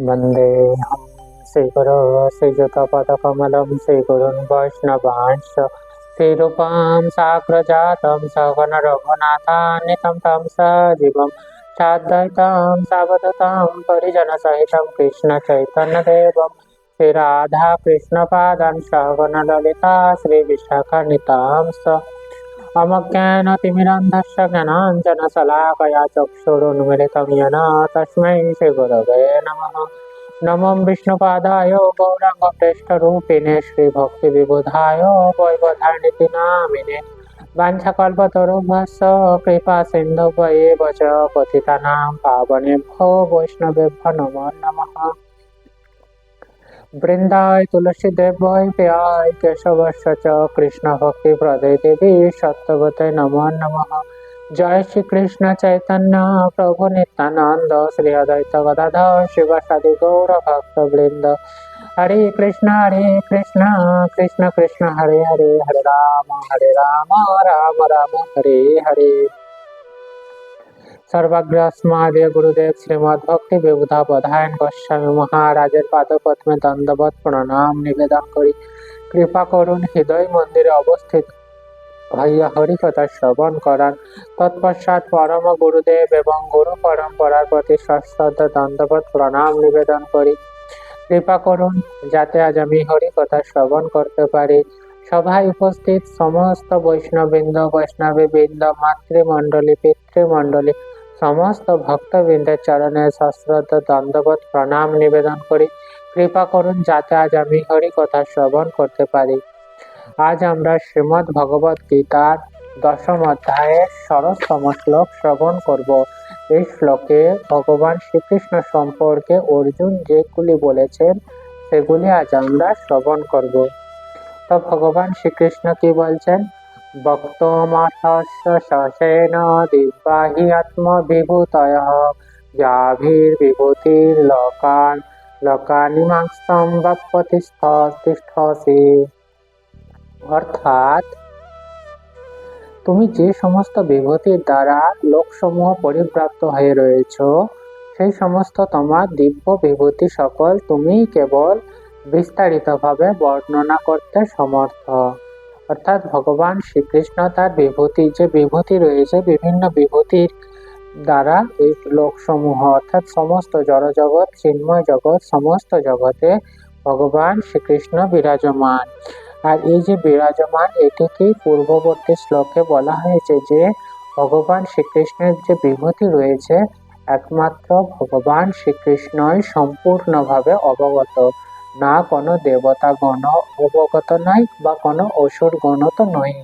वन्देऽहं श्रीगुरो श्रीयुतपदकमलं श्रीगुरुन् वैष्णवांश्च श्रीरूपां साग्रजातं, सगणरघुनाथान्वितं तं सजीवं। साद्वैतं, सावधतां, परिजनसहितं कृष्णचैतन्यदेवं श्रीराधाकृष्णपादान् सगणललिता श्रीविशाखान्वितां स अमज्ञानतिमिरन्धस्य ज्ञानाञ्जनशलाकया चक्षुरुन्मिलितं येन तस्मै श्रीगुरवे नमः नमो विष्णुपादाय गौराङ्गप्रेष्ठरूपिणे श्रीभक्तिविबुधाय वैवधानिति नामिने वाञ्छकल्पतरुभ्यश्च कृपा सिन्धुभयेव च पतितानां पावनेभ्यो वैष्णवेभ्यो नमो नमः বৃন্দায় তুলসী দেবয় প্যায় কেশবস্য চ কৃষ্ণ ভক্তি প্রদে দেবী সত্যবতে নম নম। জয় শ্রীকৃষ্ণ চৈতন্য প্রভু নিত্যানন্দ শ্রী অদ্বৈত গদাধর শিবসাদি গৌর ভক্ত বৃন্দ। হরে কৃষ্ণ হরে কৃষ্ণ কৃষ্ণ কৃষ্ণ, হরে হরে হরে রাম হরে রাম রাম রাম, হরে হরে। সর্বাগ্রাসমাদে গুরুদেব শ্রীমদ ভক্তি বিবুধা বধায়ন গোস্বামী মহারাজের পাদপদ্মে দণ্ডবত প্রণাম নিবেদন করি। কৃপা করুন হৃদয় মন্দিরে অবস্থিত। হইয়া হরিকথা শ্রবণ করান। তৎপশ্চাৎ পরম গুরুদেব এবং গুরু পরম্পরার প্রতি সশ্রদ্ধ দণ্ডবত প্রণাম নিবেদন করি। কৃপা করুন যাতে আজ আমি হরিকথা শ্রবণ করতে পারি। সভায় উপস্থিত সমস্ত বৈষ্ণববৃন্দ বৈষ্ণবী বৃন্দ মাতৃমণ্ডলী, পিতৃমণ্ডলী সমস্ত ভক্তবৃন্দের চরণে সশ্রদ্ধ দণ্ডবত প্রণাম নিবেদন করি। কৃপা করুন যাতে আজ আমি হরি কথা শ্রবণ করতে পারি। আজ আমরা শ্রীমৎ ভগবত গীতার দশম অধ্যায়ের সরসতম শ্লোক শ্রবণ করব। এই শ্লোকে ভগবান শ্রীকৃষ্ণ সম্পর্কে অর্জুন যেগুলি বলেছেন, সেগুলি আজ আমরা শ্রবণ করব। তো ভগবান শ্রীকৃষ্ণ কি বলছেন? ভক্তমাথস্য শশেন দিব্যাহি আত্মবিভূতয় যাভির্বিভূতির্লোকান লোকানিমাংস্তম বাপ্যতিষ্ঠসি অর্থাৎ তুমি যে সমস্ত বিভূতির দ্বারা লোকসমূহ পরিপ্রাপ্ত হয়ে রয়েছ, সেই সমস্ত তোমার দিব্য বিভূতি সকল তুমি কেবল বিস্তারিতভাবে বর্ণনা করতে সমর্থ। অর্থাৎ ভগবান শ্রীকৃষ্ণ তার বিভূতি, যে বিভূতি রয়েছে, বিভিন্ন বিভূতির দ্বারা এই লোকসমূহ, অর্থাৎ সমস্ত জড়জগৎ, চিন্ময় জগৎ, সমস্ত জগতে ভগবান শ্রীকৃষ্ণ বিরাজমান। আর এই যে বিরাজমান এটিকেই পূর্ববর্তী শ্লোকে বলা হয়েছে যে, ভগবান শ্রীকৃষ্ণের যে বিভূতি রয়েছে, একমাত্র ভগবান শ্রীকৃষ্ণই সম্পূর্ণভাবে অবগত। না কোনো দেবতা গণ অবগত নয় বা কোনো অসুর গণ তো নয়।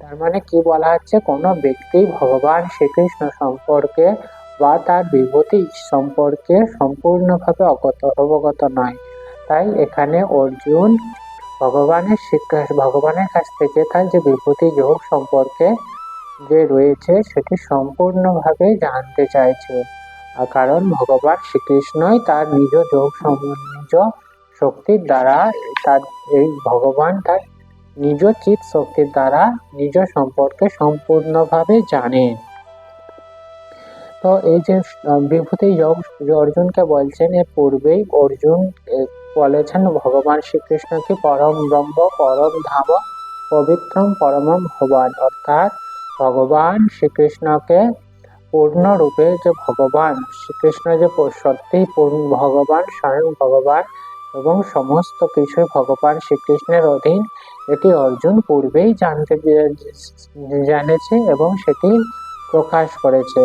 তার মানে কি বলা হচ্ছে? কোনো ব্যক্তি ভগবান শ্রীকৃষ্ণ সম্পর্কে বা তার বিভূতি সম্পর্কে সম্পূর্ণভাবে অগত, অবগত নয়। তাই এখানে অর্জুন ভগবানের শিক্ষা ভগবানের কাছ থেকে তার যে বিভূতি যোগ সম্পর্কে যে রয়েছে, সেটি সম্পূর্ণভাবে জানতে চাইছে। কারণ ভগবান শ্রীকৃষ্ণই তার নিজ যোগ নিজ শক্তির দ্বারা তার এই ভগবান তার নিজ চিত শক্তির দ্বারা নিজ সম্পর্কে সম্পূর্ণভাবে জানেন তো এই যে বিভূতি অর্জুনকে বলছেন, এর পূর্বেই অর্জুন বলেছেন, ভগবান শ্রীকৃষ্ণকে পরম ব্রহ্ম, পরম ধাম, পবিত্রম পরমম ভবান। অর্থাৎ ভগবান শ্রীকৃষ্ণকে পূর্ণরূপে যে ভগবান, শ্রীকৃষ্ণ যে সত্যিই পূর্ণ ভগবান, স্বয়ং ভগবান এবং সমস্ত কিছু ভগবান শ্রীকৃষ্ণের অধীন এটি অর্জুন পূর্বেই জানতে জানেছে এবং সেটি প্রকাশ করেছে।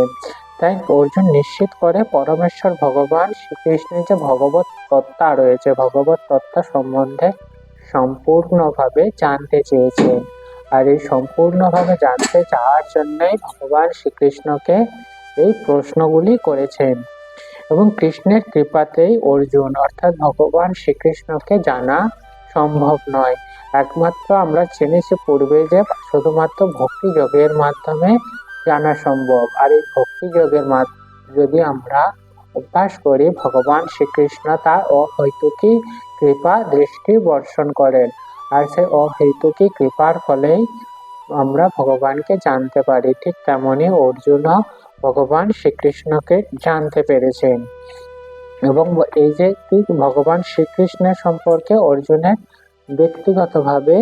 তাই অর্জুন নিশ্চিত করে পরমেশ্বর ভগবান শ্রীকৃষ্ণের যে ভগবত তত্ত্বা রয়েছে, ভগবত তত্ত্বা সম্বন্ধে সম্পূর্ণভাবে জানতে চেয়েছে। আর এই সম্পূর্ণভাবে জানতে চাওয়ার জন্যই ভগবান শ্রীকৃষ্ণকে এই প্রশ্নগুলি করেছেন। এবং কৃষ্ণের কৃপাতেই অর্জুন, অর্থাৎ ভগবান শ্রীকৃষ্ণকে জানা সম্ভব নয়। একমাত্র আমরা জেনেছি পূর্বে যে শুধুমাত্র ভক্তি যোগের মাধ্যমে জানা সম্ভব। আর এই ভক্তি যোগের যদি আমরা অভ্যাস করি, ভগবান শ্রীকৃষ্ণ তার অহৈতুকী কৃপা দৃষ্টি বর্ষণ করেন। আর সেই অহৈতুকী কৃপার ফলেই আমরা ভগবানকে জানতে পারি। ঠিক তেমনই অর্জুনও ভগবান শ্রীকৃষ্ণকে জানতে পেরেছেন। এবং এই যে ভগবান শ্রীকৃষ্ণের সম্পর্কে অর্জুনের ব্যক্তিগতভাবে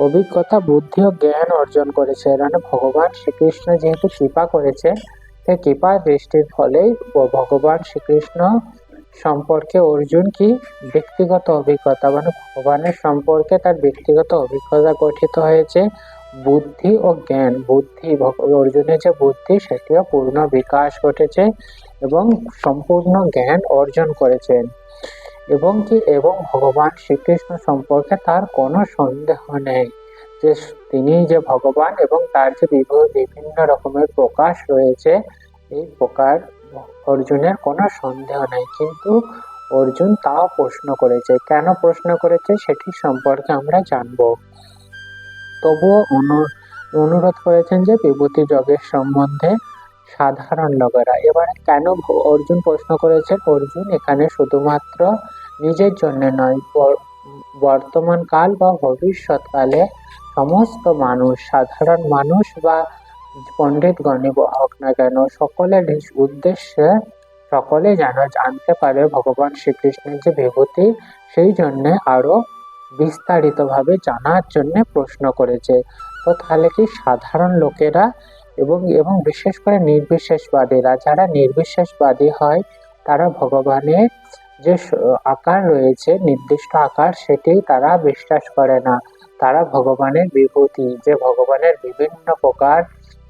অভিজ্ঞতা, বুদ্ধি ও জ্ঞান অর্জন করেছে। মানে ভগবান শ্রীকৃষ্ণ যেহেতু কৃপা করেছে, সেই কৃপার দৃষ্টির ফলেই ভগবান শ্রীকৃষ্ণ সম্পর্কে অর্জুন কি ব্যক্তিগত অভিজ্ঞতা? মানে ভগবানের সম্পর্কে তার ব্যক্তিগত অভিজ্ঞতা গঠিত হয়েছে বুদ্ধি ও জ্ঞান। বুদ্ধি অর্জুনের যে বুদ্ধি, সেটিও পূর্ণ বিকাশ ঘটেছে এবং সম্পূর্ণ জ্ঞান অর্জন করেছেন। এবং কি, এবং ভগবান শ্রীকৃষ্ণ সম্পর্কে তার কোনো সন্দেহ নেই যে তিনি যে ভগবান এবং তার যে বিভিন্ন রকমের প্রকাশ রয়েছে, এই প্রকার অর্জুনের কোনো সন্দেহ নেই। কিন্তু অর্জুন তাও প্রশ্ন করেছে। কেন প্রশ্ন করেছে? সেটি সম্পর্কে আমরা জানব। তবুও অনু, অনুরোধ করেছেন যে বিভূতি যোগের সম্বন্ধে সাধারণ লোকেরা। এবার কেন অর্জুন প্রশ্ন করেছেন, অর্জুন, এখানে শুধুমাত্র নিজের জন্য নয় বর্তমান কাল বা ভবিষ্যৎকালে সমস্ত মানুষ, সাধারণ মানুষ বা পণ্ডিতগণই হোক না কেন, সকলের উদ্দেশ্যে সকলে যেন জানতে পারে ভগবান শ্রীকৃষ্ণের যে বিভূতি, সেই জন্যে আরও বিস্তারিতভাবে জানার জন্য প্রশ্ন করেছে। তো তাহলে কি সাধারণ লোকেরা এবং এবং বিশেষ করে নির্বিশেষবাদীরা, যারা নির্বিশেষবাদী হয়, তারা ভগবানের যে আকার রয়েছে, নির্দিষ্ট আকার, সেটি তারা বিশ্বাস করে না। তারা ভগবানের বিভূতি, যে ভগবানের বিভিন্ন প্রকার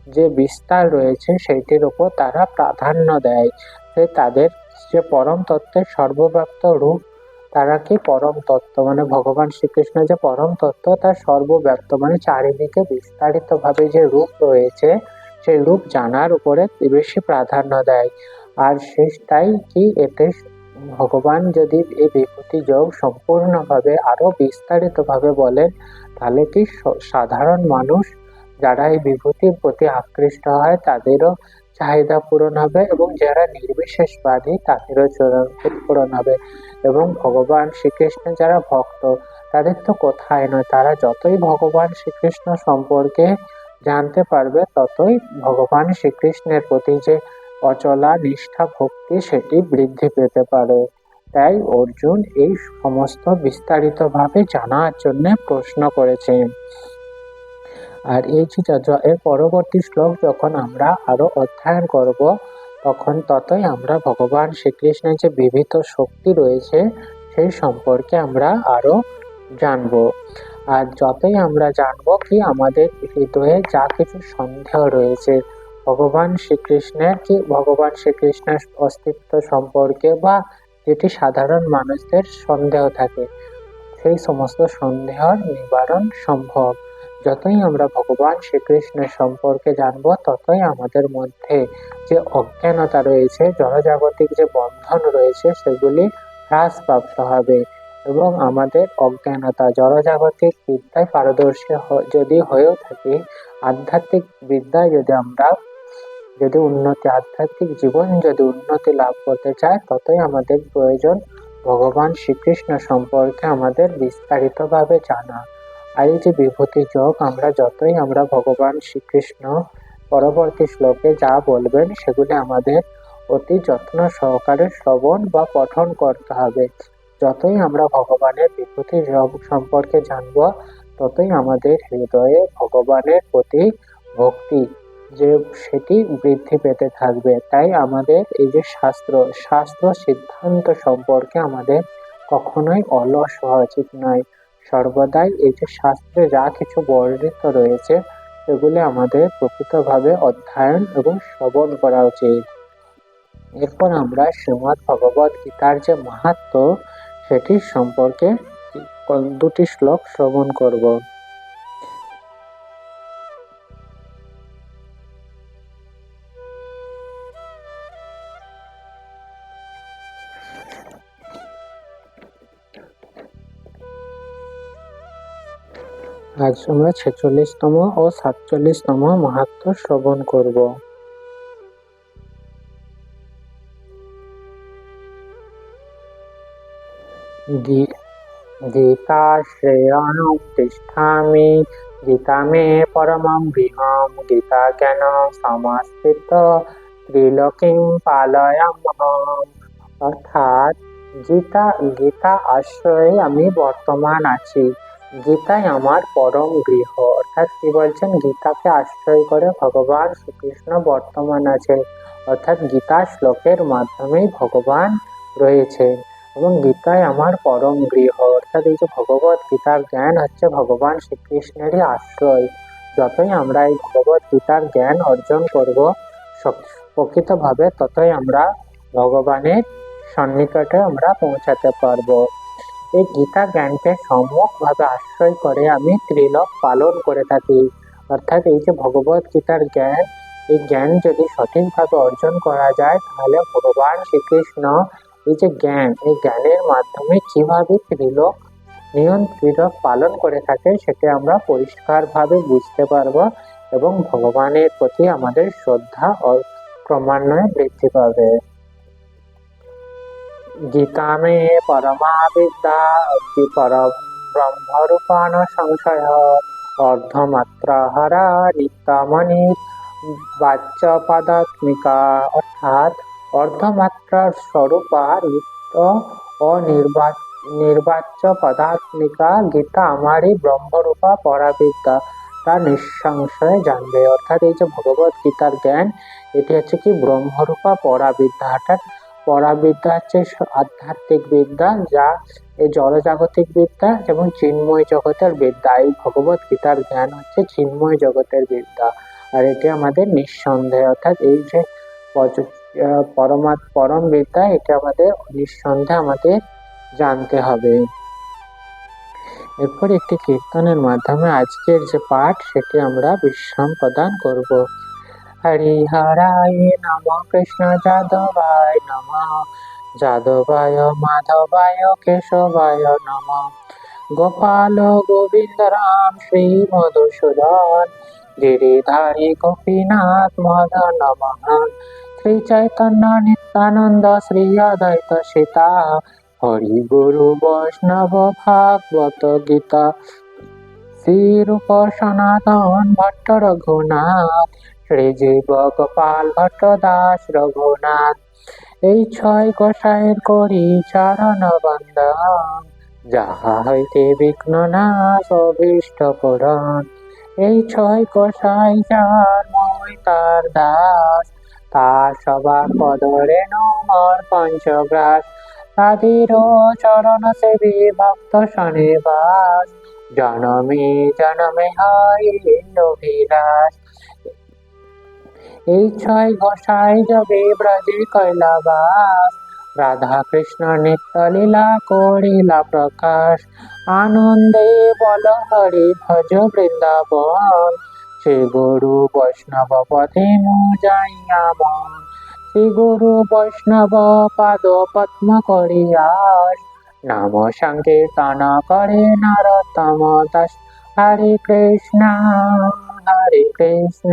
যে বিস্তার রয়েছে, সেইটির উপর তারা প্রাধান্য দেয়। সে তাদের যে পরম তত্ত্বের সর্বব্যাপ্ত রূপ তারা কি পরম তত্ত্ব? মানে ভগবান শ্রীকৃষ্ণ যে পরম তত্ত্ব, তার সর্বব্যাপ্ত মানে চারিদিকে বিস্তারিতভাবে যে রূপ রয়েছে, সেই রূপ জানার উপরে বেশি প্রাধান্য দেয়। আর শেষটাই কি এতে ভগবান যদি এই বিভূতি যোগ সম্পূর্ণভাবে আরও বিস্তারিতভাবে বলেন, তাহলে কি সাধারণ মানুষ যারা এই বিভূতির প্রতি আকৃষ্ট হয়, তাদেরও চাহিদা পূরণ হবে এবং যারা নির্বিশেষবাদী তাদেরও পূরণ হবে। এবং ভগবান শ্রীকৃষ্ণের যারা ভক্ত, তাদের তো কোথায় নয়, তারা যতই ভগবান শ্রীকৃষ্ণ সম্পর্কে জানতে পারবে, ততই ভগবান শ্রীকৃষ্ণের প্রতি যে অচলা নিষ্ঠা ভক্তি সেটি বৃদ্ধি পেতে পারে। তাই অর্জুন এই সমস্ত বিস্তারিতভাবে জানার জন্য প্রশ্ন করেছেন। আর এই যে এর পরবর্তী শ্লোক যখন আমরা আরও অধ্যয়ন করব, তখন ততই আমরা ভগবান শ্রীকৃষ্ণের যে বিবিধ শক্তি রয়েছে, সেই সম্পর্কে আমরা আরও জানব। আর যতই আমরা জানব কি আমাদের হৃদয়ে যা কিছু সন্দেহ রয়েছে, ভগবান শ্রীকৃষ্ণের কি, ভগবান শ্রীকৃষ্ণের অস্তিত্ব সম্পর্কে বা যেটি সাধারণ মানুষদের সন্দেহ থাকে, সেই সমস্ত সন্দেহর নিবারণ সম্ভব। যতই আমরা ভগবান শ্রীকৃষ্ণের সম্পর্কে জানব, ততই আমাদের মধ্যে যে অজ্ঞানতা রয়েছে জনজাগতিক যে বন্ধন রয়েছে, সেগুলি হ্রাসপ্রাপ্ত হবে। এবং আমাদের অজ্ঞানতা জনজাগতিক বিদ্যায় পারদর্শী যদি হয়েও থাকি, আধ্যাত্মিক বিদ্যায় যদি আমরা, যদি উন্নতি, আধ্যাত্মিক জীবন যদি উন্নতি লাভ করতে চায় ততই আমাদের প্রয়োজন ভগবান শ্রীকৃষ্ণ সম্পর্কে আমাদের বিস্তারিতভাবে জানা। আর এই যে বিভূতি যোগ, আমরা যতই আমরা ভগবান শ্রীকৃষ্ণ পরবর্তী শ্লোকে যা বলবেন, সেগুলি আমাদের অতি যত্ন সহকারে শ্রবণ বা পঠন করতে হবে। যতই আমরা ভগবানের বিভূতি যোগ সম্পর্কে জানব, ততই আমাদের হৃদয়ে ভগবানের প্রতি ভক্তি যে সেটি বৃদ্ধি পেতে থাকবে। তাই আমাদের এই যে শাস্ত্র শাস্ত্র সিদ্ধান্ত সম্পর্কে আমাদের কখনোই অলস হওয়া উচিত নয়। সর্বদাই এই যে শাস্ত্রে যা কিছু বর্ণিত রয়েছে সেগুলি আমাদের প্রকৃতভাবে অধ্যয়ন এবং শ্রবণ করা উচিত। এরপর আমরা শ্রীমৎ ভগবত গীতার যে মাহাত্ম, সেটি সম্পর্কে দুটি শ্লোক শ্রবণ করব। আজ আমরা ছেচল্লিশতম ও সাতচল্লিশতম মাহাত্ম শ্রবণ করব। গীতা শ্রেয়ণং তিষ্ঠামি গীতা মে পরমং বিহম গীতা জ্ঞান সমাস্তিত ত্রিলোকিং পালয়ামহম অর্থাৎ গীতা গীতা আশ্রয়ে আমি বর্তমান আছি। গীতাই আমার পরম গৃহ। অর্থাৎ কি বলছেন? গীতাকে আশ্রয় করে ভগবান শ্রীকৃষ্ণ বর্তমান আছে অর্থাৎ গীতা শ্লোকের মাধ্যমেই ভগবান রয়েছে। এবং গীতাই আমার পরম গৃহ। অর্থাৎ এই যে ভগবত গীতার জ্ঞান হচ্ছে ভগবান শ্রীকৃষ্ণেরই আশ্রয়। যতই আমরা এই ভগবত গীতার জ্ঞান অর্জন করব প্রকৃতভাবে ততই আমরা ভগবানের সন্নিকটে আমরা পৌঁছাতে পারব। এই গীতা জ্ঞানকে সম্যকভাবে আশ্রয় করে আমি ত্রিলোক পালন করে থাকি। অর্থাৎ এই যে ভগবত গীতার জ্ঞান, এই জ্ঞান যদি সঠিকভাবে অর্জন করা যায়, তাহলে ভগবান শ্রীকৃষ্ণ এই যে জ্ঞান, এই জ্ঞানের মাধ্যমে কীভাবে ত্রিলোক নিয়ন্ত্রণ পালন করে থাকে সেটা আমরা পরিষ্কারভাবে বুঝতে পারব এবং ভগবানের প্রতি আমাদের শ্রদ্ধা ক্রমান্বয়ে বৃদ্ধি পাবে। গীতা মে পরমা বিদ্যা অতি পর ব্রহ্মরূপাণ সংশয় অর্ধমাত্র হরা নিত্যমণি অর্থাৎ অর্ধমাত্রার স্বরূপা ও নির্বাচ্য পদাত্মিকা গীতা আমারই ব্রহ্মরূপা পরাবিদ্যা তা নিঃসংশয়ে জানবে অর্থাৎ এই যে ভগবত গীতার জ্ঞান এটি হচ্ছে কি ব্রহ্মরূপা পরাবিদ্যা অর্থাৎ পরাবিদ্যা হচ্ছে আধ্যাত্মিক বিদ্যা, যা এই জড়জাগতিক বিদ্যা এবং চিন্ময় জগতের বিদ্যা। এই ভগবত গীতার জ্ঞান হচ্ছে চিন্ময় জগতের বিদ্যা। আর এটি আমাদের নিঃসন্দেহ, অর্থাৎ এই যে পরমা পরম বিদ্যা, এটা আমাদের নিঃসন্দেহে আমাদের জানতে হবে। এরপর একটি কীর্তনের মাধ্যমে আজকের যে পাঠ, সেটি আমরা বিশ্রাম প্রদান করব। হরিহরায় নম কৃষ্ণ যাদবায় নম। যাদবায়, মাধবায়, কেশবায় নম। গোপাল গোবিন্দ রাম শ্রী মধুসূদন, গিরিধারী গোপীনাথ মদন মহান শ্রী চৈতন্য নিত্যানন্দ শ্রী অদ্বৈত সীতা হরি গুরু বৈষ্ণব ভাগবত গীতা। শ্রীরূপ সনাতন ভট্ট রঘুনাথ শ্রীজীব গোপাল ভট্ট দাস রঘুনাথ, এই ছয় গোসাইয়ের করি চরণ বন্দন। যাহা হইতে বিঘ্ন নাশ, অভীষ্ট পুরাণ। এই ছয় গোসাই যার মই তার দাস তা সবার পদরে নমর পঞ্চগ্রাস তাদের চরণ সেবী ভক্ত শনিবাস। জনমে জনমে হয় অভিলাষ। এই ছয় গোসাই যবে ব্রজে কৈলাবাস রাধা কৃষ্ণ নিত্য লীলা করিলা প্রকাশ। আনন্দে বল হরি ভজ বৃন্দাবন। শ্রী গুরু বৈষ্ণব পথে মো যাইয়া মন। শ্রী গুরু বৈষ্ণব পাদ পদ্ম করিয়াস। নাম সংকীর্তন করে নরতম দাস হরে কৃষ্ণ হরে কৃষ্ণ।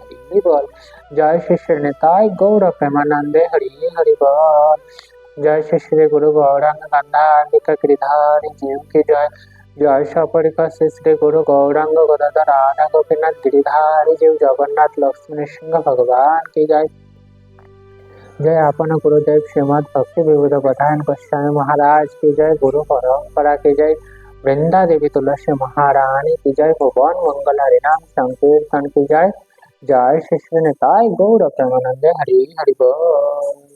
হরি বল জয় শ্রী শ্রী নিতাই গৌর প্রেমানন্দে হরি হরি বল জয় শ্রী শ্রী গুরু গৌরাঙ্গ গন্ধান্বিত গিরিধারী জীব কি জয় জয় সপরিকর শ্রী শ্রী গুরু গৌরাঙ্গ গদাধর রাধা গোপীনাথ গিরিধারী জীব জগন্নাথ লক্ষ্মী সিংহ ভগবান की जय जय अपन गुरुदेव श्रीमद भक्ति विविध प्रधान गोस्वामी महाराज की जय गुरु परंपरा की जय वृंदा देवी तुलसी महारानी की जय भगवान मंगल हरिनाम संकीर्तन की जय जय श्री श्री निताय गौर प्रेमानंद हरि हरि बोल